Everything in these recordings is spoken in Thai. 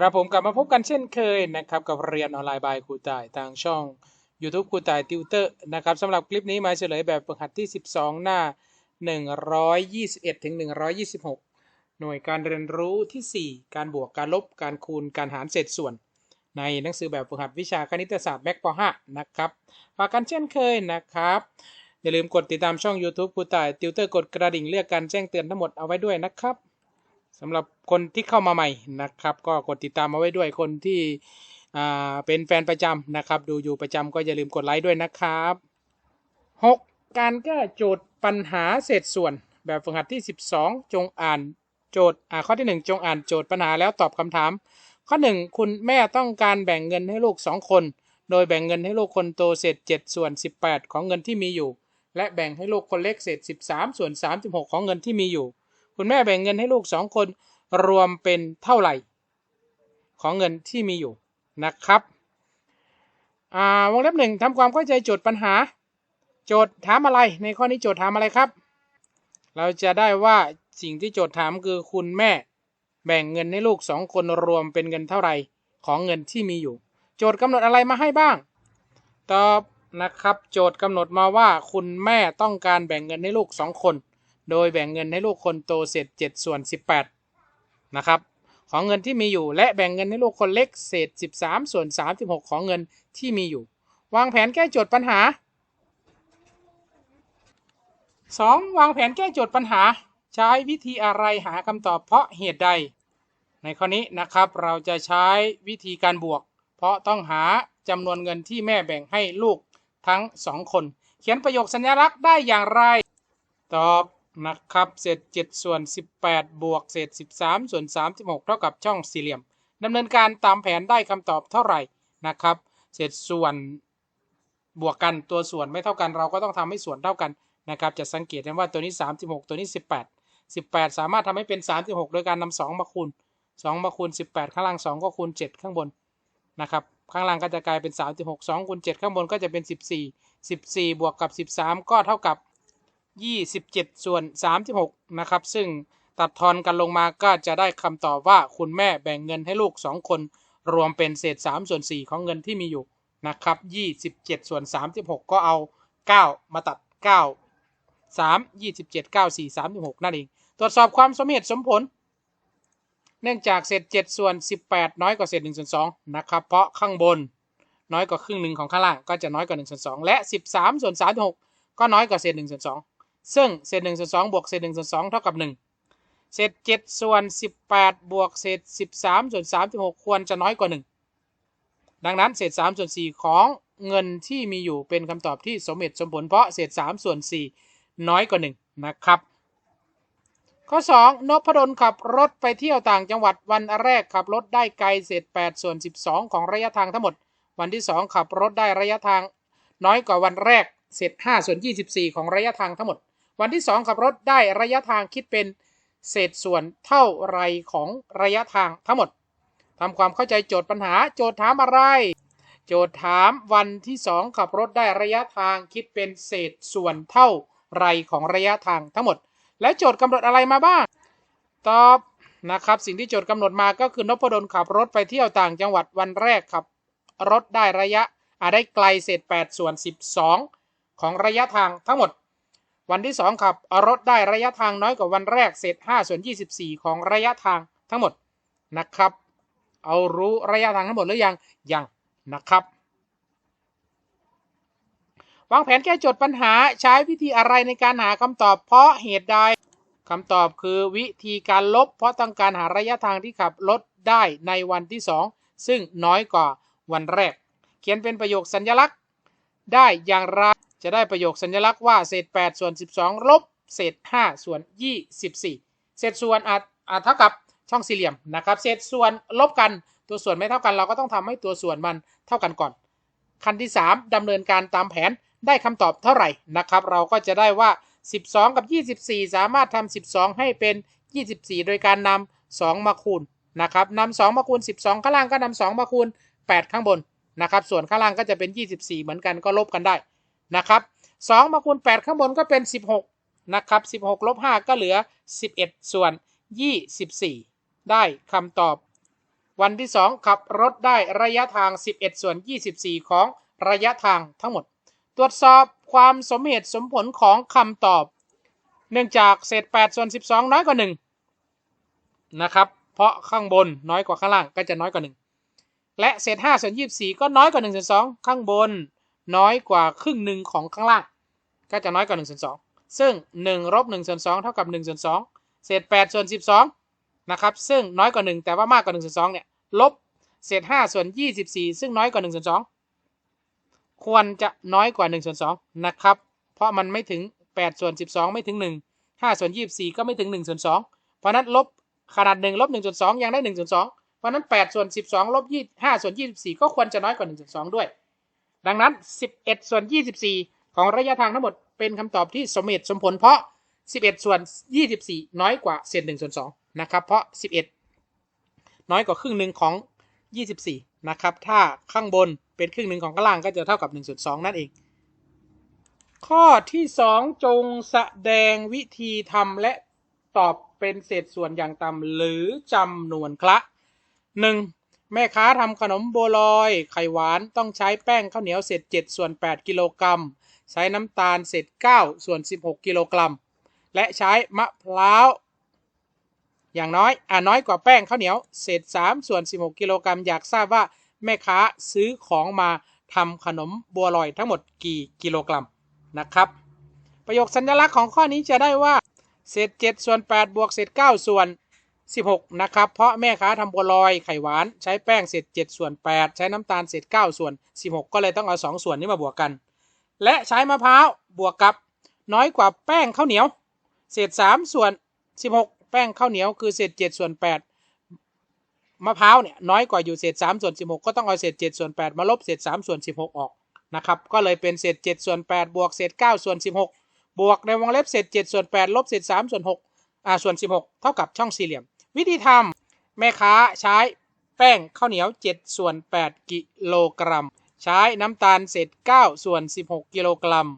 ครับผมกลับมาพบกันเช่นเคยนะครับกับเรียนออนไลน์บายครูต่ายทางช่อง YouTube ครูต่ายติวเตอร์นะครับสำหรับคลิปนี้มาเฉลยแบบฝึกหัดที่ 12 หน้า 121ถึง126 หน่วยการเรียนรู้ที่ 4 การบวกการลบการคูณการหารเศษส่วน ในหนังสือแบบฝึกหัดวิชาคณิตศาสตร์แม็กป .5 นะครับฝากกันเช่นเคยนะครับ อย่าลืมกดติดตามช่อง YouTube ครูต่ายติวเตอร์กดกระดิ่งเรียกการแจ้งเตือนทั้งหมดเอาไว้ด้วยนะครับ สำหรับคนที่เข้ามาใหม่นะครับ ก็กดติดตามมาไว้ด้วยคนที่เป็นแฟนประจำนะครับ ดูอยู่ประจำก็อย่าลืมกดไลค์ด้วยนะครับ 6. การแก้โจทย์ปัญหาเศษส่วน แบบฝึกหัดที่ 12 จงอ่านโจทย์ข้อที่ 1 จงอ่านโจทย์ปัญหาแล้วตอบคำถาม ข้อ 1 คุณแม่ต้องการแบ่งเงินให้ลูก 2 คน โดยแบ่งเงินให้ลูกคนโตเศษ 7 ส่วน 18 ของเงินที่มีอยู่ และแบ่งให้ลูกคนเล็กเศษ 13 ส่วน 36 ของเงินที่มีอยู่ คุณแม่แบ่งเงินให้ลูกสองคนรวมเป็นเท่าไหร่ ของเงินที่มีอยู่นะครับอ่าวงเล็บหนึ่งทำความเข้าใจโจทย์ปัญหา โจทย์ถามอะไร ในข้อนี้โจทย์ถามอะไรครับ เราจะได้ว่าสิ่งที่โจทย์ถามคือคุณแม่แบ่งเงินให้ลูกสองคนรวมเป็นเงินเท่าไหร่ของเงินที่มีอยู่ โจทย์กำหนดอะไรมาให้บ้าง ตอบนะครับ โจทย์กำหนดมาว่าคุณแม่ต้องการแบ่งเงินให้ลูกสองคน โดยแบ่งเงินให้ลูกคนโตเศษ7ส่วน 18 นะครับ ของเงินที่มีอยู่ และแบ่งเงินให้ลูกคนเล็กเศษ 13 ส่วน 36 ของเงินที่มีอยู่ วางแผนแก้โจทย์ปัญหา 2. วางแผนแก้โจทย์ปัญหา ใช้วิธีอะไรหาคำตอบเพราะเหตุใด ในข้อนี้นะครับเราจะใช้วิธีการบวก เพราะต้องหาจำนวนเงินที่แม่แบ่งให้ลูกทั้งสองคน เขียนประโยคสัญลักษณ์ได้อย่างไร ตอบ นะครับเศษ7ส่วน18 บวกเศษ 13 ส่วน 36 เท่ากับช่องสี่เหลี่ยมดำเนินการตามแผนได้คำตอบเท่าไหร่นะครับ เศษส่วนบวกกันตัวส่วนไม่เท่ากันเราก็ต้องทำให้ส่วนเท่ากันนะครับ จะสังเกตได้ว่าตัวนี้ 36 ตัวนี้ 18 18 สามารถทำให้เป็น 36 โดยการนำ2มาคูณ2มาคูณ 18 ข้างล่าง 2 ก็คูณ 7 ข้างบนนะครับข้างล่างก็จะกลายเป็น 36 2คูณ7ข้างบนก็จะเป็น 14 14 บวกกับ 13 ก็เท่ากับ 27ส่วน36นะครับ ซึ่งตัดทอนกันลงมาก็จะได้คำตอบว่าคุณแม่แบ่งเงินให้ลูก2คน รวมเป็นเศษ3ส่วน4ของเงินที่มีอยู่นะครับ27ส่วน36ก็เอา9มาตัด9 3 27 9 4 36นั่นเอง ตรวจสอบความสมเหตุสมผล เนื่องจากเศษ7ส่วน18น้อยกว่าเศษ1ส่วน2นะครับ เพราะข้างบนน้อยกว่าครึ่งหนึ่งของข้างล่างก็จะน้อยกว่า1ส่วน2และ 13 ส่วน36ก็น้อยกว่าเศษ1ส่วน2 ซึ่งเศษ1ส่วน2บวกเศษ1ส่วน2เท่ากับ1เศษ7ส่วน18บวกเศษ13ส่วน36ควรจะน้อยกว่า1ดังนั้นเศษ3ส่วน4ของเงินที่มีอยู่เป็นคำตอบที่สมเหตุสมผลเพราะเศษ3ส่วน4น้อยกว่า1นะครับข้อ 2 นพดลขับรถไปเที่ยวต่างจังหวัดวันแรกขับรถได้ไกลเศษ8ส่วน 12 ของระยะทางทั้งหมด วันที่ 2 ขับรถได้ระยะทางน้อยกว่าวันแรกเศษ5ส่วน 24 ของระยะทางทั้งหมด วันที่ 2 ขับรถได้ระยะทางคิดเป็นเศษส่วนเท่าไรของระยะทางทั้งหมดทำความเข้าใจโจทย์ปัญหาโจทย์ถามอะไร โจทย์ถามวันที่ 2 ขับรถได้ระยะทางคิดเป็นเศษส่วนเท่าไรของระยะทางทั้งหมด และโจทย์กำหนดอะไรมาบ้าง ตอบนะครับสิ่งที่โจทย์กำหนดมาก็คือนพดลขับรถไปเที่ยวต่างจังหวัดวันแรกขับรถได้ระยะอาได้ไกลเศษ8ส่วน 12 ของระยะทางทั้งหมด วันที่ 2 ขับรถได้ระยะทางน้อยกว่าวันแรกเศษ5ส่วน24 ของระยะทางทั้งหมดนะครับ เอารู้ระยะทางทั้งหมดหรือยังยังนะครับวางแผนแก้โจทย์ปัญหาใช้วิธีอะไรในการหาคำตอบเพราะเหตุใดคำตอบคือวิธีการลบ เพราะต้องการหาระยะทางที่ขับรถได้ในวันที่ 2 ซึ่งน้อยกว่าวันแรก เขียนเป็นประโยคสัญลักษณ์ได้อย่างไร จะได้ประโยคสัญลักษณ์ว่าเศษ 8 ส่วน 12 ลบ เศษ 5 ส่วน 24 เศษส่วนอาจอาจเท่ากับช่องสี่เหลี่ยมนะครับ เศษส่วนลบกันตัวส่วนไม่เท่ากันเราก็ต้องทำให้ตัวส่วนมันเท่ากันก่อน ขั้นที่ 3ดำเนินการตามแผนได้คำตอบเท่าไหร่นะครับ เราก็จะได้ว่า 12 กับ 24 สามารถทำ12 ให้เป็น 24 โดยการนำ2มาคูณนะครับนำ2มาคูณ 12 ข้างล่างก็นำ2มาคูณ 8 ข้างบนนะครับ ส่วนข้างล่างก็จะเป็น 24 เหมือนกันก็ลบกันได้ นะครับ2มาคูณ 8 ข้างบนก็เป็น 16 นะครับ 16ลบ5ก็เหลือ 11 ส่วน 24 ได้คำตอบ วันที่ 2 ขับรถได้ระยะทาง 11 ส่วน 24 ของระยะทางทั้งหมด ตรวจสอบความสมเหตุสมผลของคำตอบ เนื่องจากเศษ 8 ส่วน 12 น้อยกว่า 1 นะครับ เพราะข้างบนน้อยกว่าข้างล่างก็จะน้อยกว่า 1 และเศษ 5 ส่วน 24 ก็น้อยกว่า1ส่วน2ข้างบน น้อยกว่าครึ่งหนึ่งของข้างล่าง ก็จะน้อยกว่า1ส่วน2ซึ่ง1ลบ1ส่วน2เท่ากับ1ส่วน2เศษ8ส่วน12นะครับซึ่งน้อยกว่า 1 แต่ว่ามากกว่า1ส่วน2เนี่ยลบเศษ5ส่วน24 ซึ่งน้อยกว่า1ส่วน2ควรจะน้อยกว่า1ส่วน2นะครับเพราะมันไม่ถึง8ส่วน12 ไม่ถึง 1 5ส่วน24 ก็ไม่ถึง1ส่วน2เพราะนั้นลบขนาด1ลบ1ส่วน2ยังได้1ส่วน2เพราะนั้น8ส่วน12ลบ5ส่วน24 ก็ควรจะน้อยกว่า1ส่วน2ด้วย ดังนั้น 11 ส่วน 24 ของระยะทางทั้งหมดเป็นคำตอบที่สมเหตุสมผลเพราะ 11 ส่วน 24 น้อยกว่าเศษ1ส่วน2นะครับ เพราะ 11 น้อยกว่าครึ่งหนึ่งของ 24 นะครับ ถ้าข้างบนเป็นครึ่งหนึ่งของข้างล่างก็จะเท่ากับ1ส่วน2นั่นเอง ข้อที่ 2 จงแสดงวิธีทำและตอบเป็นเศษส่วนอย่างต่ำหรือจำนวนคละ 1. แม่ค้าทำขนมบัวลอย ไข่หวานต้องใช้แป้งข้าวเหนียวเศษ7ส่วน 8 กิโลกรัม ใช้น้ำตาลเศษ9ส่วน 16 กิโลกรัม และใช้มะพร้าว อย่างน้อยอ่าน้อยกว่าแป้งข้าวเหนียวเศษ3ส่วน 16 กิโลกรัม อยากทราบว่าแม่ค้าซื้อของมาทำขนมบัวลอยทั้งหมดกี่กิโลกรัมนะครับ ประโยคสัญลักษณ์ของข้อนี้จะได้ว่าเศษ7ส่วน8บวกเศษ9ส่วน 16 นะครับ เพราะแม่ค้าทำบัวลอยไข่หวานใช้แป้งเศษ7ส่วน 8 ใช้น้ำตาลเศษ9ส่วน 16 ก็เลยต้องเอา 2 ส่วนนี้มาบวกกัน และใช้มะพร้าวบวกกับน้อยกว่าแป้งข้าวเหนียว เศษ 3 ส่วน 16 แป้งข้าวเหนียวคือเศษ 7 ส่วน 8 มะพร้าวเนี่ยน้อยกว่าอยู่เศษ 3 ส่วน 16 ก็ต้องเอาเศษ 7 ส่วน 8 มาลบเศษ 3 ส่วน 16 ออกนะครับก็เลยเป็นเศษ 7 ส่วน 8 บวกเศษ 9 ส่วน 16 บวกในวงเล็บเศษ 7 ส่วน 8 ลบเศษ 3 ส่วน6อ่าส่วน 16 เท่ากับช่องสี่เหลี่ยม วิธีทำแม่ค้าใช้แป้งข้าวเหนียว 7 ส่วน 8 กิโลกรัม ใช้น้ำตาลเศษ9ส่วน 16 กิโลกรัม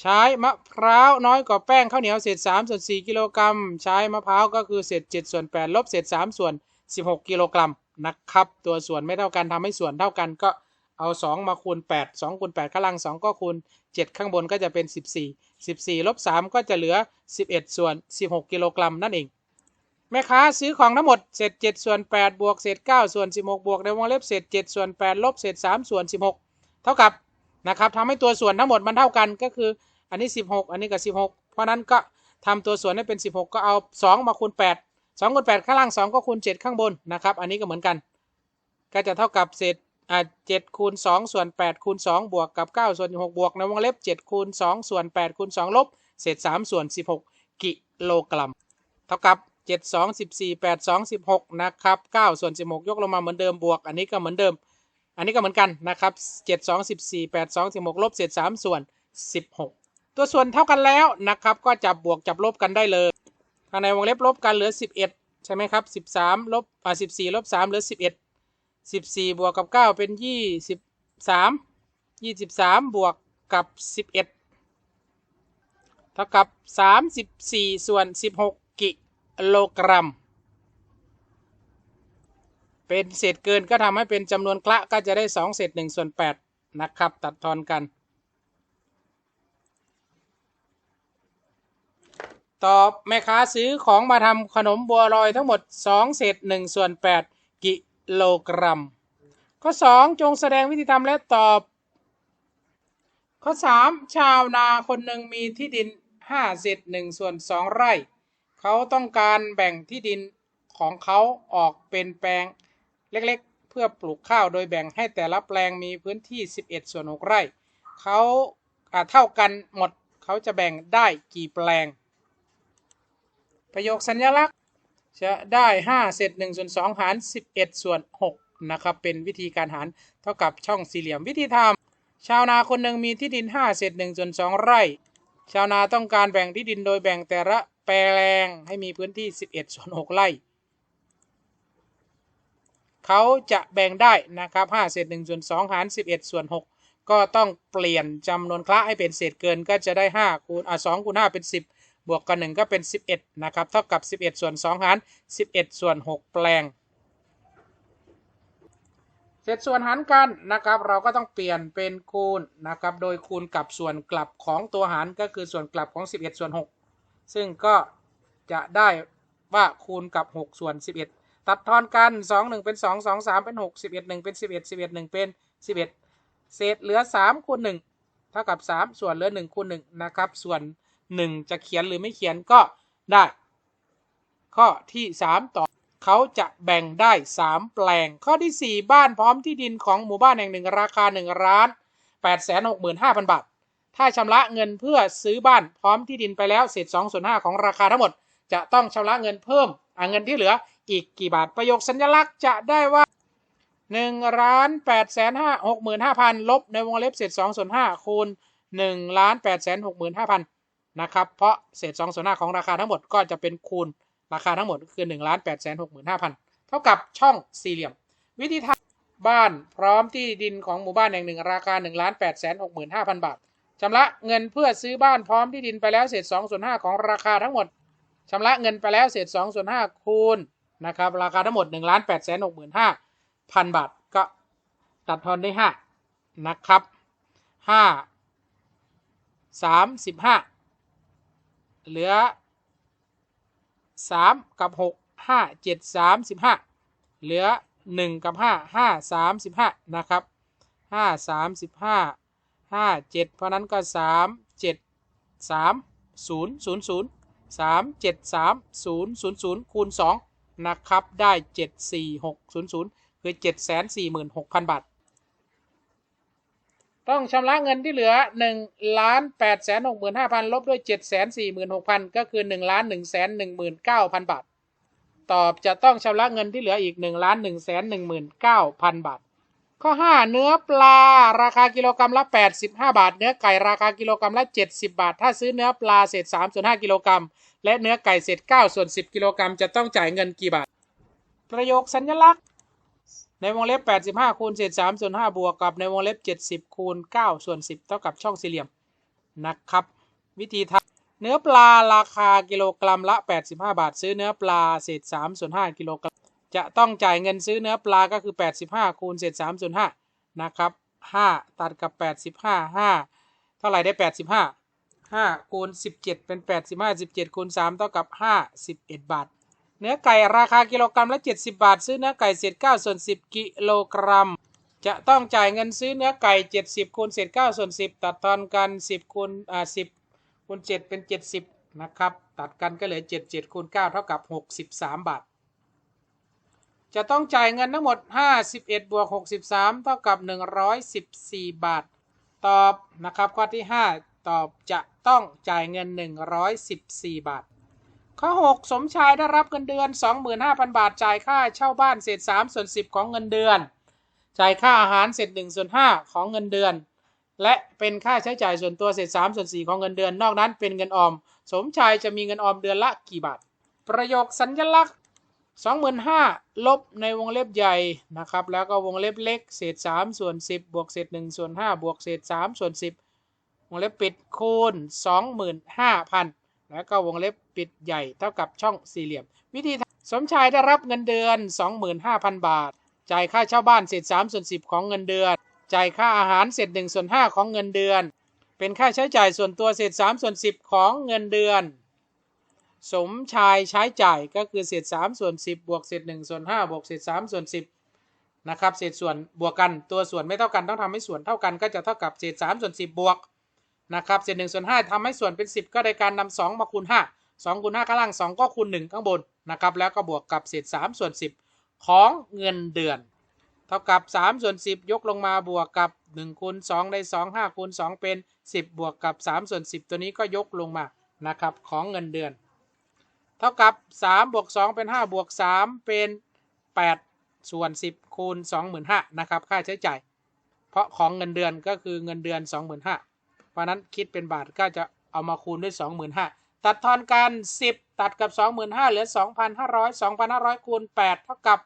ใช้มะพร้าวน้อยกว่าแป้งข้าวเหนียวเศษ3ส่วน 4 กิโลกรัม ใช้มะพร้าวก็คือเศษ7ส่วน 8 ลบเศษ3ส่วน 16 กิโลกรัมนะครับ ตัวส่วนไม่เท่ากันทำให้ส่วนเท่ากันก็เอา 2 มาคูณ 8 2คูณ8ข้างล่าง 2 ก็คูณ 7 ข้างบนก็จะเป็น 14 14ลบ3ก็จะเหลือ 11 ส่วน 16 กิโลกรัมนั่นเอง แม่ค้าซื้อของทั้งหมดเศษ7ส่วน8บวกเศษ9ส่วน16บวกในวงเล็บเศษ7ส่วน8ลบเศษ3ส่วน16เท่ากับนะครับทำให้ตัวส่วนทั้งหมดมันเท่ากันก็คืออันนี้16อันนี้กับ16เพราะนั้นก็ทำตัวส่วนให้เป็น16ก็เอา2มาคูณ8 2คูณ8ข้างล่าง2ก็คูณ7ข้างบนนะครับ อันนี้ก็เหมือนกัน ก็จะเท่ากับเศษอ่า7คูณ2ส่วน8คูณ2บวกกับ9ส่วน6บวกในวงเล็บ7คูณ2ส่วน8คูณ2ลบเศษ3ส่วน16กิโลกรัม เท่ากับ 7 2 14 8 2 16นะครับ9ส่วน16ยกลงมาเหมือนเดิมบวก อันนี้ก็เหมือนเดิม อันนี้ก็เหมือนกันนะครับ7 2 14 8 2 16ลบเศษ3ส่วน16ตัวส่วนเท่ากันแล้วนะครับ ก็จับบวกจับลบกันได้เลยภายในวงเล็บลบกันเหลือ11ใช่ไหมครับ13ลบอ่า14ลบ3เหลือ11 14บวกกับ9เป็น23 23บวกกับ11เท่ากับ34ส่วน16กิ โลกรัม เป็นเศษเกินก็ทำให้เป็นจำนวนคละก็จะได้ 2 เศษ1ส่วน8นะครับ ตัดทอนกัน ตอบแม่ค้าซื้อของมาทำขนมบัวลอยทั้งหมด 2 เศษ1ส่วน8กิโลกรัม ข้อ 2 จงแสดงวิธีทำและตอบ ข้อ 3 ชาวนาคนหนึ่งมีที่ดิน5เศษ1ส่วน2ไร่ เขาต้องการแบ่งที่ดินของเขาออกเป็นแปลงเล็กๆ เพื่อปลูกข้าวโดยแบ่งให้แต่ละแปลงมีพื้นที่ 11 ส่วน6ไร่เขาเท่ากันหมดเขาจะแบ่งได้กี่แปลง ประโยคสัญลักษณ์จะได้ 5 เศษ1ส่วน2หาร 11 ส่วน6นะครับเป็นวิธีการหารเท่ากับช่องสี่เหลี่ยมวิธีทำชาวนาคนหนึ่งมีที่ดิน 5 เศษ1ส่วน2ไร่ ชาวนาต้องการแบ่งที่ดินโดยแบ่งแต่ละ แปลงให้มีพื้นที่ 11ส่วน6ไร่ เขาจะแบ่งได้นะครับ5เศษ1ส่วน2หาร 11ส่วน6ก็ต้องเปลี่ยนจำนวนคละให้เป็นเศษเกินก็จะได้5คูณอะ2คูณ5เป็น 10 บวกกัน1ก็เป็น 11 นะครับ เท่ากับ 11 ส่วน2หาร 11 ส่วน 6 แปลง เศษส่วนหารกันนะครับ เราก็ต้องเปลี่ยนเป็นคูณนะครับ โดยคูณกับส่วนกลับของตัวหารก็คือส่วนกลับของ 11 ส่วน 6 ซึ่งก็จะได้ว่าคูณกับ 6 ส่วน 11 ตัดทอนกัน 2 1 เป็น 2 2 3 เป็น 6 11 1 เป็น 11 11 1 เป็น 11 เศษเหลือ 3 คูณ 1 เท่ากับ 3 ส่วนเหลือ 1 คูณ 1 นะครับ ส่วน 1 จะเขียนหรือไม่เขียนก็ได้ ข้อที่ 3 ต่อเขาจะแบ่งได้ 3 แปลง ข้อที่ 4 บ้านพร้อมที่ดินของหมู่บ้านแห่งหนึ่งราคา 1 ล้าน 8 6 5 0 0 0 บาท ถ้าชำระเงินเพื่อซื้อบ้านพร้อมที่ดินไปแล้วเศษ2ส่วน5ของราคาทั้งหมด จะต้องชำระเงินเพิ่มอะเงินที่เหลืออีกกี่บาทประโยคสัญลักษณ์จะได้ว่า1ล้าน8แสน5 65,000ลบในวงเล็บเศษ2ส่วน5คูณ1ล้าน8แสน65,000นห้าพันนะครับเพราะเศษ2ส่วน5ของราคาทั้งหมดก็จะเป็นคูณราคาทั้งหมดคือ1ล้าน8แสน65,000เท่ากับช่องสี่เหลี่ยม วิธีทำบ้านพร้อมที่ดินของหมู่บ้านแห่งหนึ่งราคา1ล้าน8แสน65,000บาท ชำระเงินเพื่อซื้อบ้านพร้อมที่ดินไปแล้วเศษ2ส่วน5ของราคาทั้งหมดชำระเงินไปแล้วเศษ2ส่วน5คูณนะครับราคาทั้งหมด1ล้าน8แสน65,000 บาท ก็ตัดทอนได้ 5 นะครับ 5 35 เหลือ 3 กับ 6 5 7 35 เหลือ 1 กับ 5 5 35 นะครับ 5 35 5 7เพราะนั้นก็3 7 3 0 0 0 3 7 3 0 0 0คูณ2นะครับได้7 4 6 0 0คือ746,000บาท ต้องชำระเงินที่เหลือ1ล้าน8แสน65,000ลบด้วย7 4 6 0 0 0ก็คือ1ล้าน1แสน19,000บาท ตอบจะต้องชำระเงินที่เหลืออีก1ล้าน1แสน19,000บาท ข้อ 5 เนื้อปลาราคากิโลกรัมละ 85 บาท เนื้อไก่ราคากิโลกรัมละ 70 บาท ถ้าซื้อเนื้อปลาเศษ3ส่วน5กิโลกรัม และเนื้อไก่เศษ9ส่วน 10 กิโลกรัมจะต้องจ่ายเงินกี่บาท ประโยคสัญลักษณ์ ในวงเล็บ 85 คูณเศษ3ส่วน5บวกกับในวงเล็บ 70 คูณ9ส่วน 10 เท่ากับช่องสี่เหลี่ยมนะครับ วิธีทำเนื้อปลาราคากิโลกรัมละ 85 บาท ซื้อเนื้อปลาเศษ3ส่วน5กิโลกรัม จะต้องจ่ายเงินซื้อเนื้อปลาก็คือ 85 คูณเศษ3ส่วน5นะครับ 5 ตัดกับ 85 5 เท่าไหร่ได้ 85 5 คูณ 17 เป็น 85 17 คูณ 3 เท่ากับ 51 บาท เนื้อไก่ราคากิโลกรัมละ 70 บาท ซื้อเนื้อไก่เศษ9ส่วน 10 กิโลกรัม จะต้องจ่ายเงินซื้อเนื้อไก่ 70 คูณเศษ9ส่วน 10 ตัดทอนกัน 10 คูณ อ่า 10 คูณ 7 เป็น 70 นะครับ ตัดกันก็เหลือ 77 คูณ 9 เท่ากับ 63 บาท จะต้องจ่ายเงินทั้งหมด 51บวก63 เท่ากับ 114 บาท ตอบนะครับ ข้อที่ 5 ตอบจะต้องจ่ายเงิน 114 บาท ข้อ 6 สมชายได้รับเงินเดือน 25,000 บาท จ่ายค่าเช่าบ้านเศษ3ส่วน10 ของเงินเดือน จ่ายค่าอาหารเศษ1ส่วน5ของเงินเดือน และเป็นค่าใช้จ่ายส่วนตัวเศษ3ส่วน4ของเงินเดือน นอกนั้นเป็นเงินออม สมชายจะมีเงินออมเดือนละกี่บาท ประโยคสัญลักษณ 25,000 ลบในวงเล็บใหญ่นะครับ แล้วก็วงเล็บเล็กเศษ3ส่วน10 บวกเศษ1ส่วน5บวกเศษ3ส่วน 10 วงเล็บปิดคูณ 25,000 แล้วก็วงเล็บปิดใหญ่เท่ากับช่องสี่เหลี่ยม วิธีสมชายได้รับเงินเดือน 25,000 บาท จ่ายค่าเช่าบ้านเศษ3ส่วน10 ของเงินเดือน จ่ายค่าอาหารเศษ1ส่วน5ของเงินเดือน เป็นค่าใช้จ่ายส่วนตัวเศษ3ส่วน10 ของเงินเดือน สมชายใช้จ่ายก็คือเศษ3ส่วน10บวกเศษ1ส่วน5บวกเศษ3ส่วน10นะครับเศษส่วนบวกกันตัวส่วนไม่เท่ากันต้องทำให้ส่วนเท่ากันก็จะเท่ากับเศษ3ส่วน10บวกนะครับเศษ1ส่วน5ทำให้ส่วนเป็น10ก็โดยการนำ2มาคูณ5 2คูณ5ข้างล่าง2ก็คูณ1ข้างบนนะครับแล้วก็บวกกับเศษ3ส่วน10ของเงินเดือน เท่ากับ3ส่วน10 ยกลงมาบวกกับ1คูณ2ได้2 5คูณ2เป็น 10 บวกกับ3ส่วน10 ตัวนี้ก็ยกลงมานะครับของเงินเดือน เท่ากับ3บวก2เป็น5บวก3เป็น 8 ส่วน 10 คูณ 25,000นะครับค่าใช้จ่าย เพราะของเงินเดือนก็คือเงินเดือน 25,000เพราะนั้นคิดเป็นบาทก็จะเอามาคูณด้วย 25,000 ตัดทอนกัน 10 ตัดกับ 25,000เหลือ 2,500 2,500 คูณ 8 เท่ากับ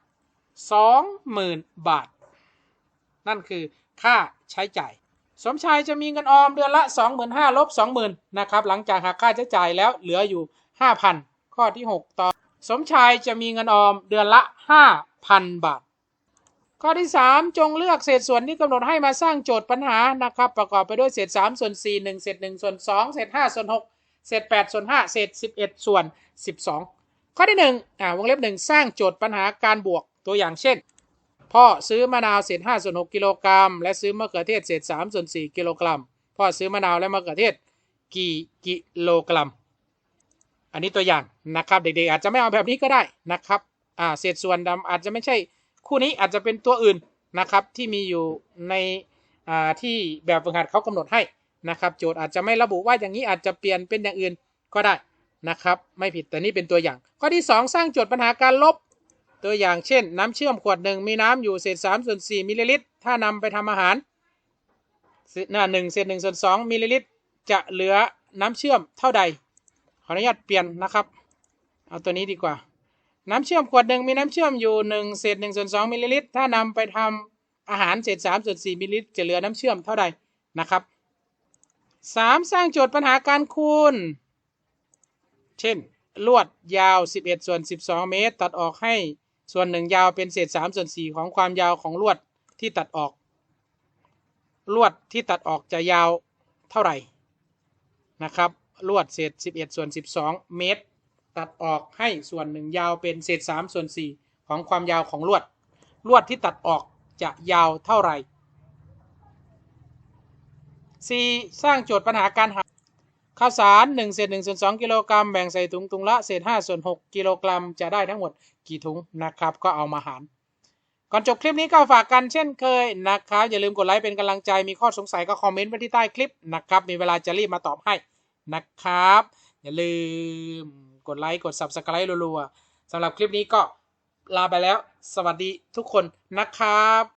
20,000 บาท นั่นคือค่าใช้จ่าย สมชายจะมีเงินออมเดือนละ 25,000ลบ20,000นะครับหลังจากหักค่าใช้จ่ายแล้วเหลืออยู่ 5,000 ข้อที่ 6 ต่อ สมชายจะมีเงินออมเดือนละ 5,000 บาท ข้อที่ 3 จงเลือกเศษส่วนที่กำหนดให้มาสร้างโจทย์ปัญหานะครับ ประกอบไปด้วยเศษ3ส่วน4 1เศษ1ส่วน2เศษ5ส่วน6เศษ8ส่วน5เศษ11 ส่วน 12 ข้อที่1อ่าวงเล็บ 1 สร้างโจทย์ปัญหาการบวกตัวอย่างเช่น พ่อซื้อมะนาวเศษ5ส่วน6กิโลกรัมและซื้อมะเขือเทศเศษ3ส่วน4กิโลกรัมพ่อซื้อมะนาวและมะเขือเทศกี่กิโลกรัม อันนี้ตัวอย่างนะครับ เด็กๆอาจจะไม่เอาแบบนี้ก็ได้นะครับอ่าเศษส่วนดำอาจจะไม่ใช่คู่นี้อาจจะเป็นตัวอื่นนะครับที่มีอยู่ในอ่าที่แบบฝึกหัดเขากำหนดให้นะครับ โจทย์อาจจะไม่ระบุว่าอย่างนี้อาจจะเปลี่ยนเป็นอย่างอื่นก็ได้นะครับ ไม่ผิดแต่นี่เป็นตัวอย่าง ข้อที่ 2 สร้างโจทย์ปัญหาการลบ ตัวอย่างเช่น น้ำเชื่อมขวดหนึ่งมีน้ำอยู่เศษ3ส่วน4มิลลิลิตร ถ้านำไปทำอาหารหน้าหนึ่งเศษหนึ่งส่วนสองมิลลิลิตร จะเหลือน้ำเชื่อมเท่าใด ขออนุญาตเปลี่ยนนะครับ เอาตัวนี้ดีกว่า น้ำเชื่อมขวดหนึ่งมีน้ำเชื่อมอยู่1เศษ1ส่วน2มิลลิลิตร ถ้านำไปทำอาหารเศษ3ส่วน4มิลลิลิตร จะเหลือน้ำเชื่อมเท่าใดนะครับ 3 สร้างโจทย์ปัญหาการคูณ เช่น ลวดยาว 11 ส่วน 12 เมตร ตัดออกให้ส่วนหนึ่งยาวเป็นเศษ3ส่วน4ของความยาวของลวดที่ตัดออก ลวดที่ตัดออกจะยาวเท่าไหร่นะครับ ลวดเศษ 11 ส่วน 12 เมตร ตัดออกให้ส่วนหนึ่งยาวเป็นเศษ 3 ส่วน 4 ของความยาวของลวด ลวดที่ตัดออกจะยาวเท่าไหร่ 4. สร้างโจทย์ปัญหาการหาข้าวสาร1เศษ1ส่วน2กิโลกรัมแบ่งใส่ถุงถุงละเศษ5ส่วน6กิโลกรัมจะได้ทั้งหมดกี่ถุงนะครับ ก็เอามาหาร ก่อนจบคลิปนี้ก็ฝากกันเช่นเคยนะครับ อย่าลืมกดไลค์เป็นกำลังใจมีข้อสงสัยก็คอมเมนต์ไว้ที่ใต้คลิปนะครับ มีเวลาจะรีบมาตอบให้ นะครับ อย่าลืมกดไลค์กด subscribe รัวๆสำหรับคลิปนี้ก็ลาไปแล้ว สวัสดีทุกคนนะครับ